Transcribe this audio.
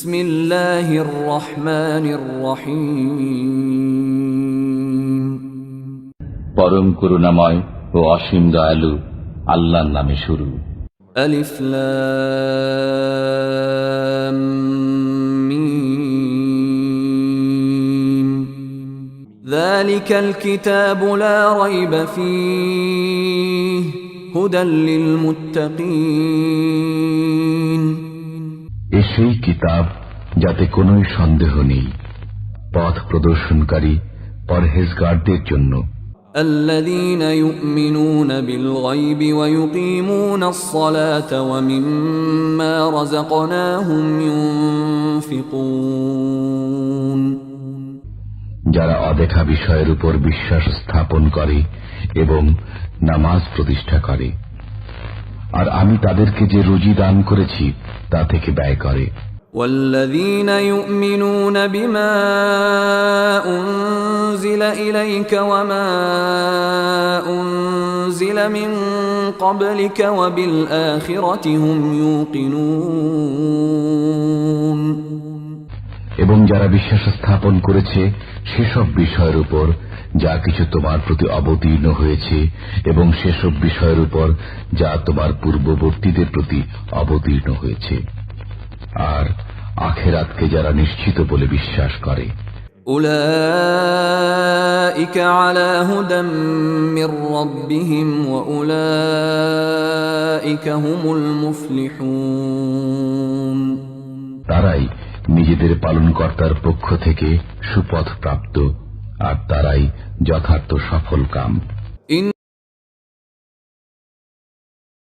بسم الله الرحمن الرحيم পরম করুণাময় ও অসীম দয়ালু আল্লাহর নামে শুরু ألف لام ميم ذلك الكتاب لا ريب فيه هدى للمتقين এ সেই কিতাব যাতে কোন সন্দেহ নেই। পথ প্রদর্শনকারী পরহেজগারদের জন্য। الذين يؤمنون بالغيب ويقيمون الصلاة ومما رزقناهم ينفقون যারা অদেখা বিষয়ের উপর বিশ্বাস স্থাপন করে এবং নামাজ প্রতিষ্ঠা করে। আর আমি তাদেরকে যে রুজি দান করেছি তা থেকে ব্যয় করে والذين يؤمنون بما أنزل إليك وما أنزل من قبلك وبالآخرة هم يوقنون এবং যারা বিশ্বাস স্থাপন করেছে সেসব বিষয়ের উপর যা কিছু তোমার প্রতি অবতীর্ণ হয়েছে এবং সেসব বিষয়ের উপর যা তোমার পূর্ববর্তীদের প্রতি অবতীর্ণ হয়েছে আর আখেরাতকে যারা নিশ্চিত বলে বিশ্বাস করে أولئك على هدى من ربهم وأولئك هم المفلحون তারাই নিজেদের পালনকর্তার পক্ষ থেকে সুপথ প্রাপ্ত আর তারাই যথার্থ সফল কাম।